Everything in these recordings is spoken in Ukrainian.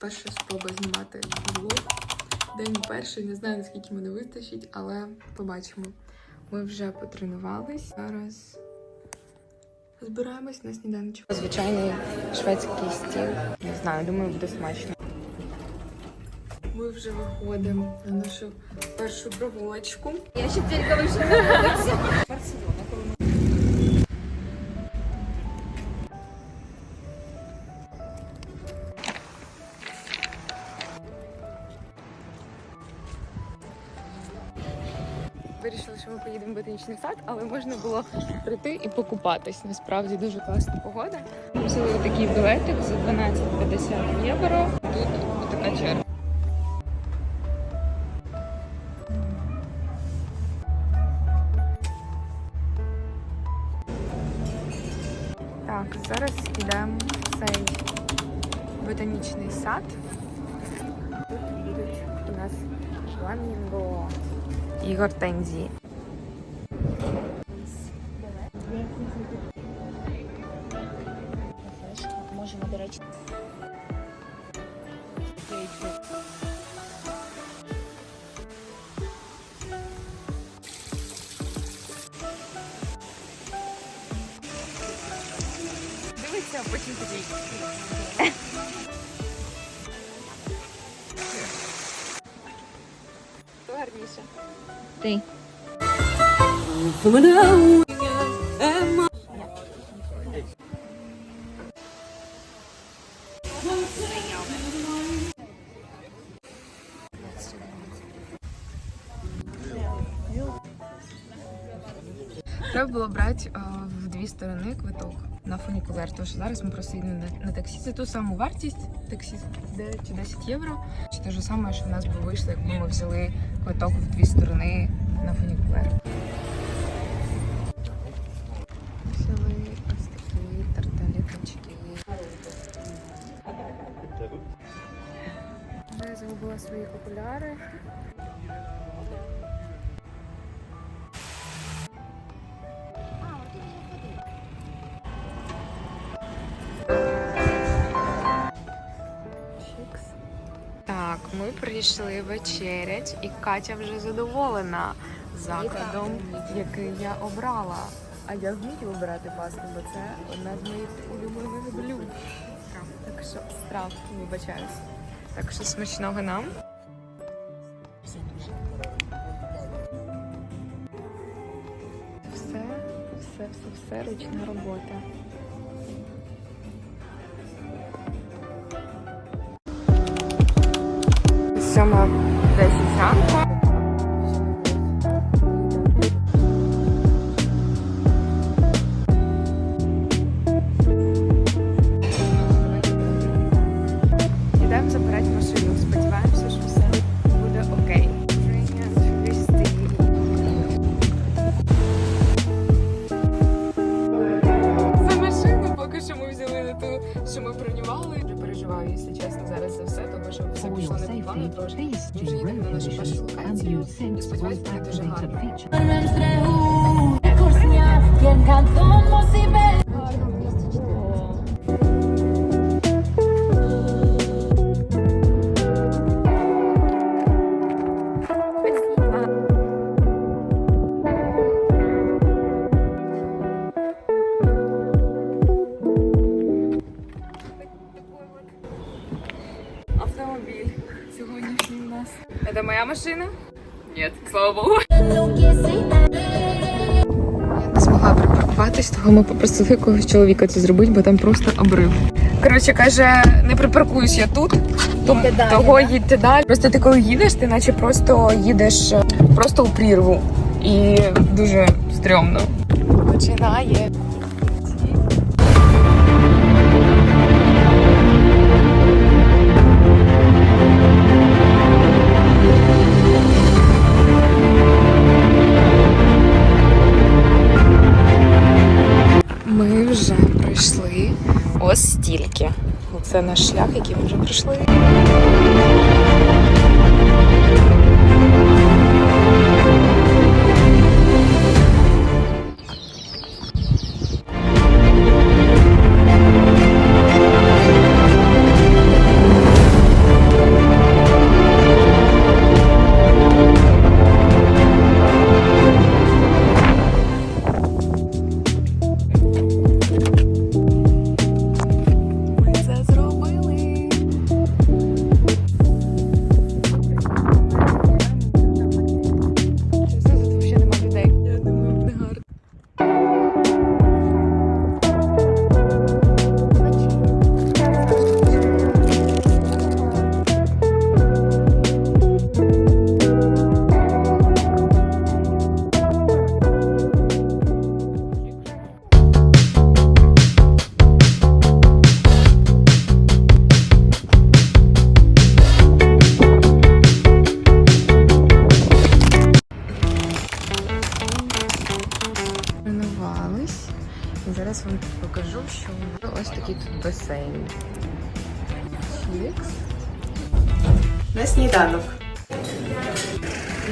перша спроба знімати влог. День перший, не знаю наскільки мене вистачить, але побачимо. Ми вже потренувались. Зараз збираємось на сніданочок. Звичайний шведський стіл. Не знаю, думаю, буде смачно. Ми вже виходимо на нашу першу прогулочку. Я ще тільки вийшла на вулицю. Ботанічний сад, але можна було прийти і покупатись. Насправді дуже класна погода. Взяли такий білетик за 12,50 євро. Тут така черга. Так, зараз йдемо в цей ботанічний сад. Тут будуть у нас фламінго і гортензії. Гарніше? Ти. Треба було брати е, в дві сторони квиток на фунікулер, тому що зараз ми просто йдемо на, на таксі. Це ту саму вартість таксі 9 чи 10 євро. Чи те ж саме, що в нас би вийшло, якби ми взяли квиток в дві сторони на фунікулер. Взяли ось такі тарталеточки. Я загубила свої окуляри. Прийшли вечерять, і Катя вже задоволена закладом, який я обрала. А я вмію обирати пасту, бо це одна з моїх улюблених блюд. Так що страв, вибачаюсь. Так що смачного нам. Все, все, все, все ручна робота. Сьома 10 Quise Я не змогла припаркуватись, того ми попросили якогось чоловіка це зробити, бо там просто обрив. Коротше, каже, не припаркуюсь я тут, то- далі, того да? їдьте далі. Просто ти коли їдеш, ти наче просто їдеш е, просто у прірву. І дуже стрьомно. Починає. Ось стільки. Це наш шлях, який ми вже пройшли.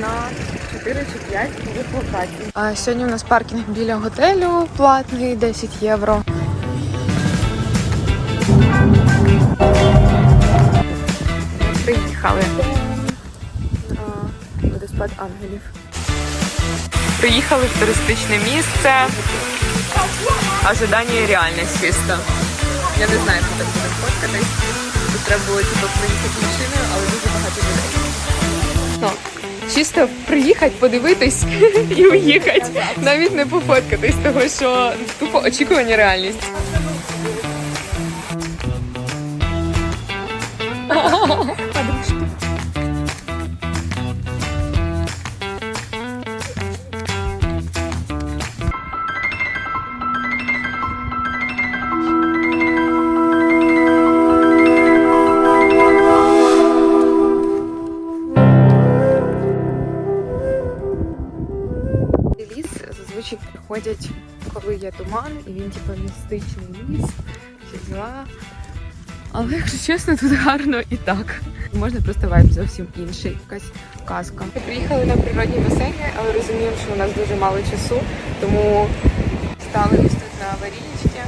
На 4 чи 5 нових локацій. А сьогодні у нас паркінг біля готелю платний 10 євро. Приїхали на водоспад ангелів. Приїхали в туристичне місце. Ожидання і реальність чисто. Я не знаю, хто так буде фоткатись. Тут треба було типу, приїхати машиною, але дуже багато людей. Чисто приїхати, подивитись і уїхати. Навіть не пофоткатись, тому що тупо очікування реальність. І він типу містичний ліс, діла. Але якщо чесно, тут гарно і так. Можна просто вайб зовсім інший, якась казка. Ми приїхали на природні басейни, але розуміємо, що у нас дуже мало часу, тому стали ось тут на аварійці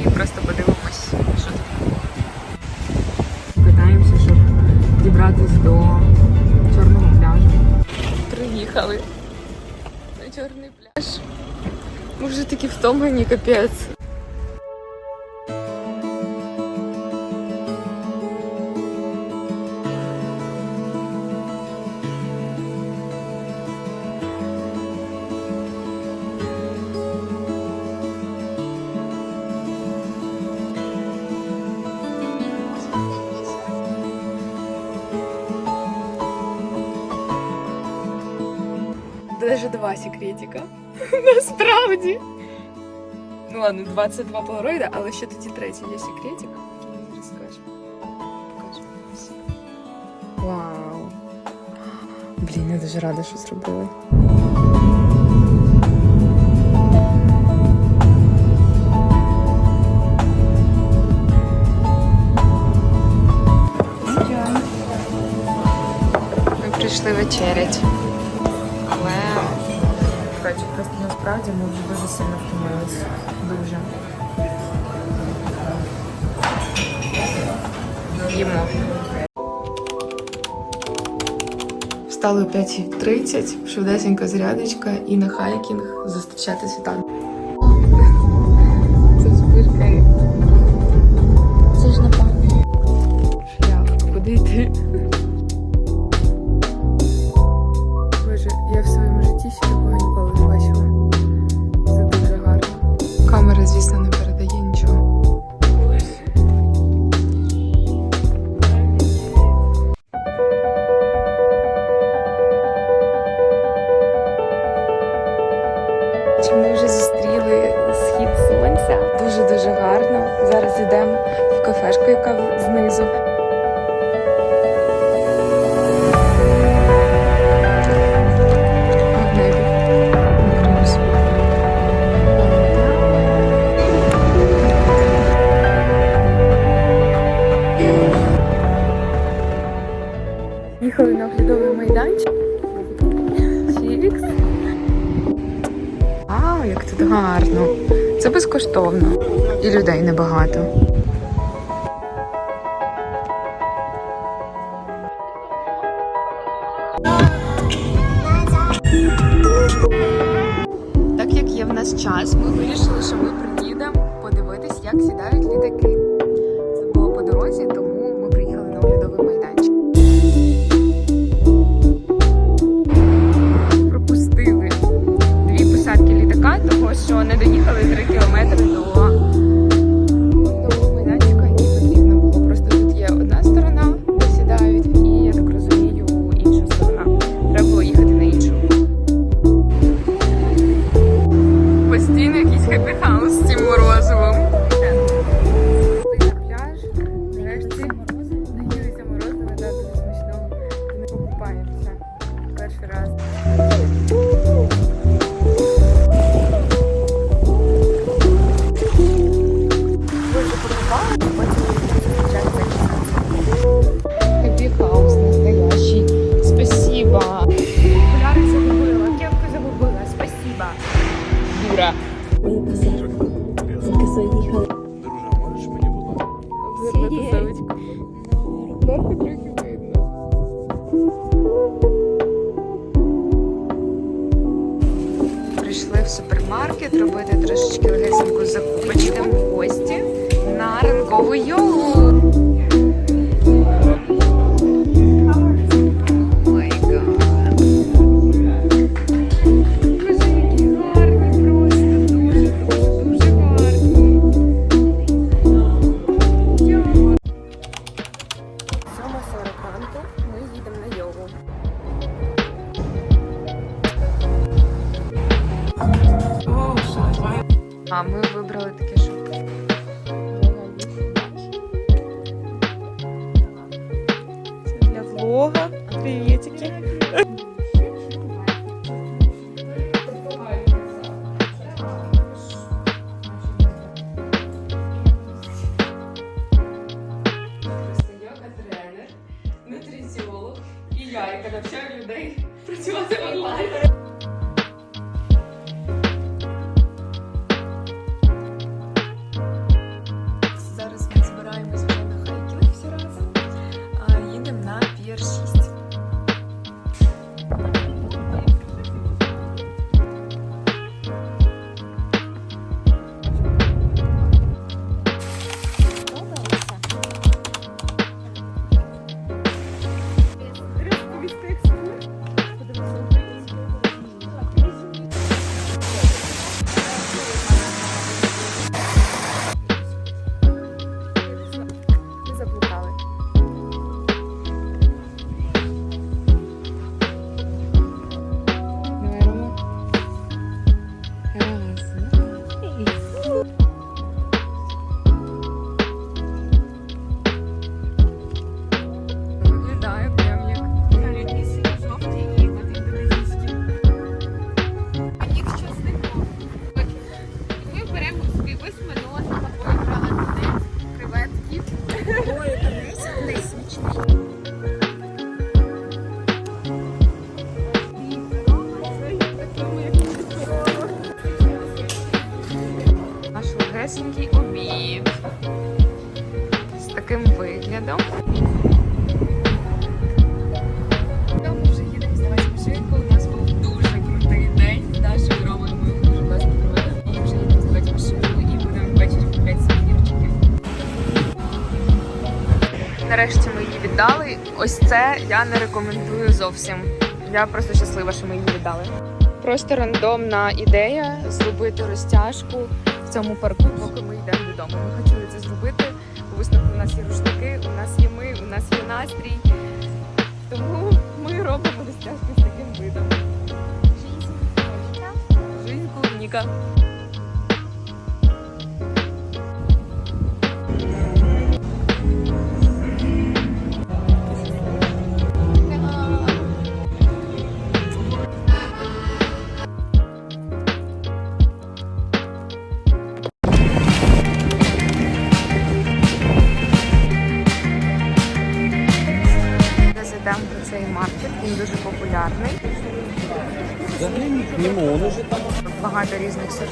і просто подивимось, що тут. Питаємося, щоб дібратись до чорного пляжу. Приїхали на чорний пляж. Ми вже такі втомлені, капець. Даже два секретика. Насправді. Ну ладно, 22 полароїда, але ще тоді третій є секретик. який ми зараз скажемо. Покажемо. Ось. Вау. Блін, я дуже рада, що зробили. Ми прийшли вечерять. Але коротше, просто насправді ми вже дуже сильно втомилися. Дуже. Їмо. Встали о 5.30, швидесенька зарядочка і на хайкінг зустрічати світанку. Це збірка Це ж напевно. шляпка. Куди йти? Боже, я в своєму житті ще не як тут гарно. Це безкоштовно. І людей небагато. Постійно House з цим морозивом. в супермаркет робити трошечки легесеньку закупочку в гості на ранкову йогу. І будемо ввечері купляти сувенірчики. Нарешті ми її віддали. Ось це я не рекомендую зовсім. Я просто щаслива, що ми її віддали. Просто рандомна ідея зробити розтяжку в цьому парку, поки ми йдемо додому. Ми хотіли це зробити. У висновку у нас є рушники, у нас є ми, у нас є настрій. Тому ми робимо розтяжки з таким видом. Жизнь клубника.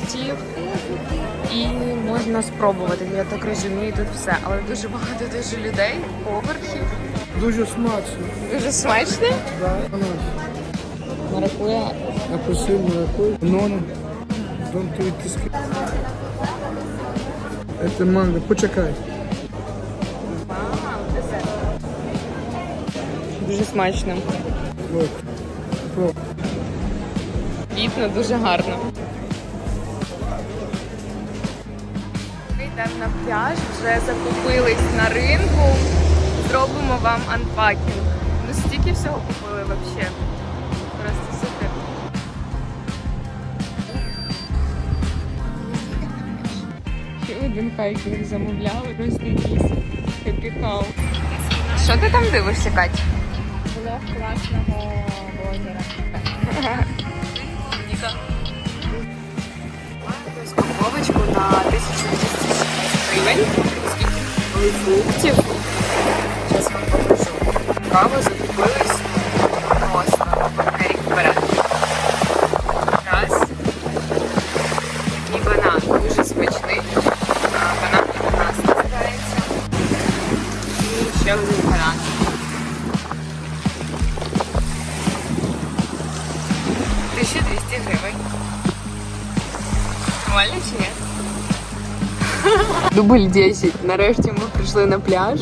Сортів. І можна спробувати. Я так розумію, тут все. Але дуже багато дуже людей, поверхів. Дуже смачно. Дуже смачно. Да. Маракуя. Апельсин. Don't do it this Это манго. Почекай. Дуже смачно. Квітно дуже гарно. Йдемо на пляж, вже закупились на ринку. Зробимо вам анпакінг. Ну стільки всього купили взагалі. Просто супер. Ще один хайкінг замовляли, просто якийсь хеппі хаус. Що ти там дивишся, Кать? Блог класного блогера. Ніка. Упаковочку на 1270 гривень. Фруктів. Зараз вам покажу. право закупились Дубль 10. Нарешті ми прийшли на пляж.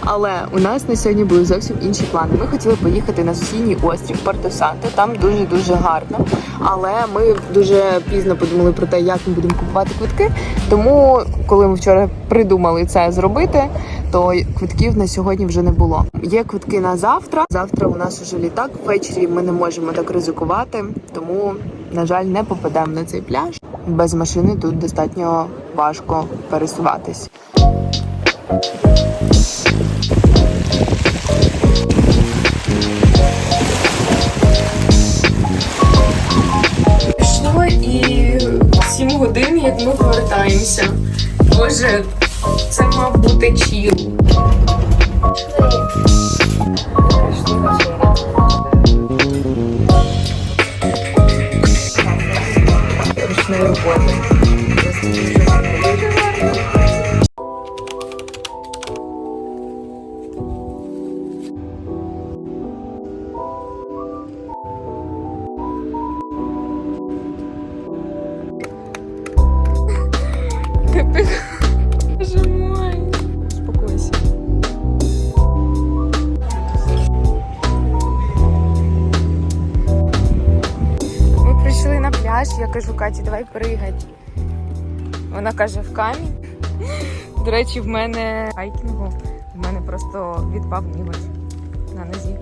Але у нас на сьогодні були зовсім інші плани. Ми хотіли поїхати на сусідній острів Порто Санто. Там дуже дуже гарно. Але ми дуже пізно подумали про те, як ми будемо купувати квитки. Тому, коли ми вчора придумали це зробити, то квитків на сьогодні вже не було. Є квитки на завтра. Завтра у нас уже літак. Ввечері ми не можемо так ризикувати, тому, на жаль, не попадемо на цей пляж. Без машини тут достатньо важко пересуватись. Пішло і 7 годин, як ми повертаємося. Боже, це мав бути чіл. Ручної роботи. Каті, давай пригать. Вона каже, в камінь. До речі, в мене хайкінгу, в мене просто відпав ніготь на нозі.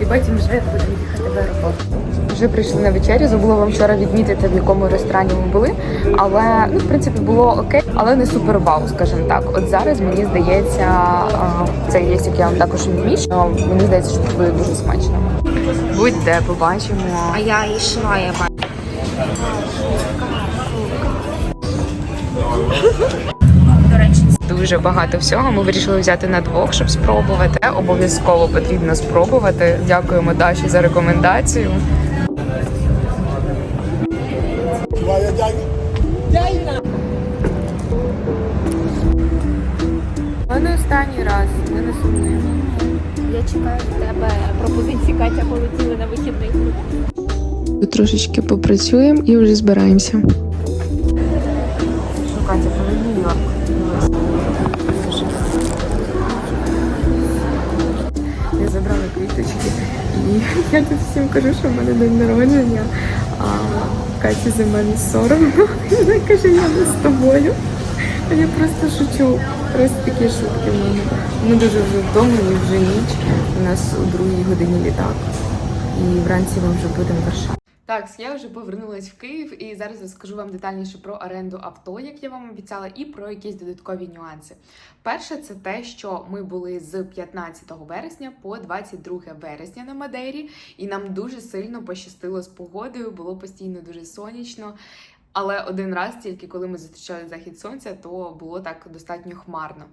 І потім вже будемо їхати в аеропорт. Вже прийшли на вечерю. Забула вам вчора відмітити, в якому ресторані ми були. Але ну, в принципі, було окей, але не супер вау, скажімо так. От зараз мені здається, це є як я вам також відмічу. Мені здається, що тут буде дуже смачно. Будь-де побачимо. А я йшла, я бачу. Дуже багато всього. Ми вирішили взяти на двох, щоб спробувати. Обов'язково потрібно спробувати. Дякуємо Даші за рекомендацію. Не останній раз, ми не сумуємо. я чекаю від тебе пропозиції Катя полетіли на вихідних. Трошечки попрацюємо і вже збираємося. І я тут всім кажу, що в мене день народження, а Каті за мене соромно. Вона каже, я не з тобою. Я просто шучу. Просто такі шутки в мене. Ми дуже вже вдома, і вже ніч. У нас у другій годині літак. І вранці ми вже будемо в Варшаві. Так, я вже повернулась в Київ і зараз розкажу вам детальніше про оренду авто, як я вам обіцяла, і про якісь додаткові нюанси. Перше, це те, що ми були з 15 вересня по 22 вересня на Мадейрі, і нам дуже сильно пощастило з погодою, було постійно дуже сонячно. Але один раз, тільки коли ми зустрічали захід сонця, то було так достатньо хмарно.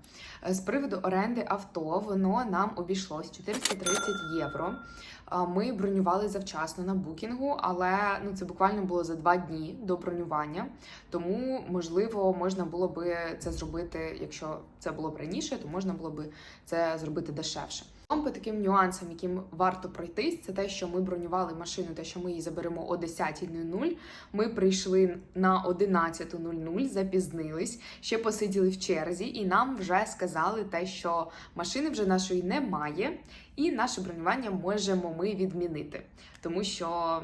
Е, З приводу оренди авто, воно нам обійшлось 430 євро. Ми бронювали завчасно на букінгу, але ну це буквально було за два дні до бронювання. Тому можливо можна було би це зробити, якщо це було б раніше, то можна було би це зробити дешевше. По таким нюансам, яким варто пройтись, це те, що ми бронювали машину, те, що ми її заберемо о 10.00. Ми прийшли на 11.00, запізнились, ще посиділи в черзі, і нам вже сказали те, що машини вже нашої немає, і наше бронювання можемо ми відмінити, тому що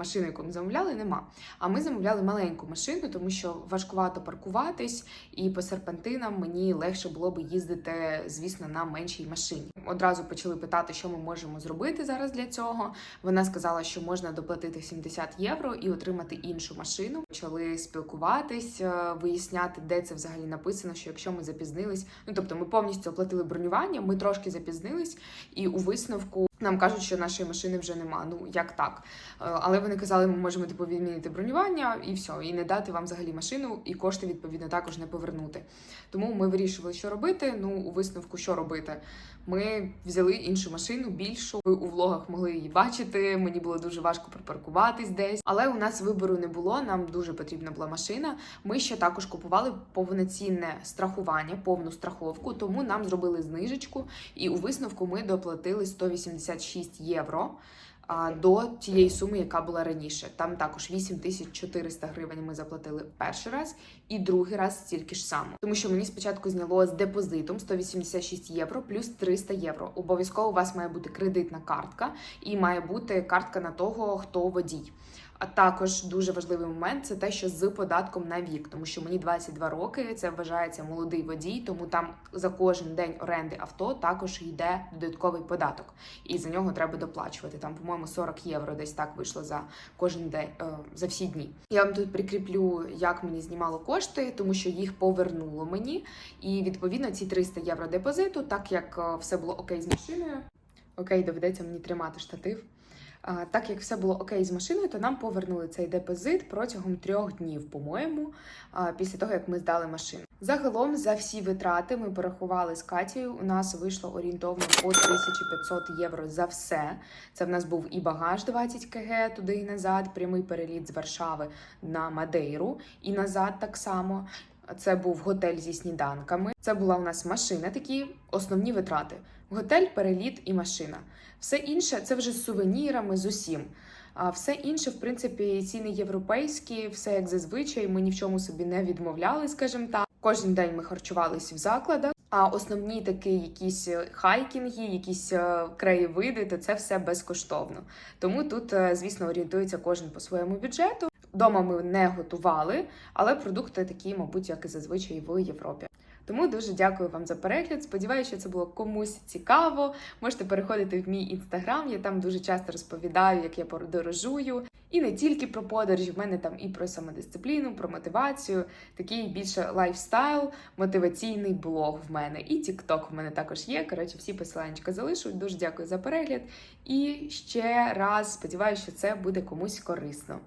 машину, яку ми замовляли, нема. А ми замовляли маленьку машину, тому що важкувато паркуватись, і по серпантинам мені легше було би їздити, звісно, на меншій машині. Одразу почали питати, що ми можемо зробити зараз для цього. Вона сказала, що можна доплатити 70 євро і отримати іншу машину. Почали спілкуватись, е, виясняти, де це взагалі написано. Що якщо ми запізнились, ну тобто ми повністю оплатили бронювання, ми трошки запізнились, і у висновку нам кажуть, що нашої машини вже нема. Ну як так? Е, Але вони казали, ми можемо типу відмінити бронювання і все, і не дати вам взагалі машину, і кошти відповідно також не повернути. Тому ми вирішили, що робити. Ну у висновку, що робити. Ми взяли іншу машину, більшу. Ви у влогах могли її бачити. Мені було дуже важко припаркуватись десь, але у нас вибору не було. Нам дуже потрібна була машина. Ми ще також купували повноцінне страхування, повну страховку, тому нам зробили знижечку, і у висновку ми доплатили 186 євро. До тієї суми, яка була раніше, там також 8400 гривень ми заплатили перший раз, і другий раз стільки ж само. Тому що мені спочатку зняло з депозитом 186 євро плюс 300 євро. Обов'язково у вас має бути кредитна картка і має бути картка на того, хто водій. А також дуже важливий момент це те, що з податком на вік, тому що мені 22 роки, це вважається молодий водій, тому там за кожен день оренди авто також йде додатковий податок, і за нього треба доплачувати. Там, по-моєму, 40 євро десь так вийшло за кожен день е, за всі дні. Я вам тут прикріплю, як мені знімало кошти, тому що їх повернуло мені. І відповідно ці 300 євро депозиту, так як е, все було окей з машиною. Окей, доведеться мені тримати штатив. Так як все було окей з машиною, то нам повернули цей депозит протягом трьох днів, по-моєму, після того як ми здали машину. Загалом за всі витрати ми порахували з Катією. У нас вийшло орієнтовно по 1500 євро за все. Це в нас був і багаж 20 кг туди і назад, прямий переліт з Варшави на Мадейру і назад так само. Це був готель зі сніданками. Це була у нас машина, такі основні витрати: готель, переліт і машина. Все інше це вже з сувенірами, з усім. А все інше, в принципі, ціни європейські, все як зазвичай. Ми ні в чому собі не відмовляли, скажімо так. Кожен день ми харчувалися в закладах. А основні такі якісь е, хайкінги, якісь е, краєвиди, то це все безкоштовно. Тому тут, е, звісно, орієнтується кожен по своєму бюджету. Дома ми не готували, але продукти такі, мабуть, як і зазвичай в Європі. Тому дуже дякую вам за перегляд. Сподіваюся, що це було комусь цікаво. Можете переходити в мій інстаграм. Я там дуже часто розповідаю, як я подорожую. І не тільки про подорожі, в мене там і про самодисципліну, про мотивацію, такий більше лайфстайл, мотиваційний блог в мене. І TikTok в мене також є. Коротше, всі посилання залишу. Дуже дякую за перегляд. І ще раз сподіваюся, що це буде комусь корисно.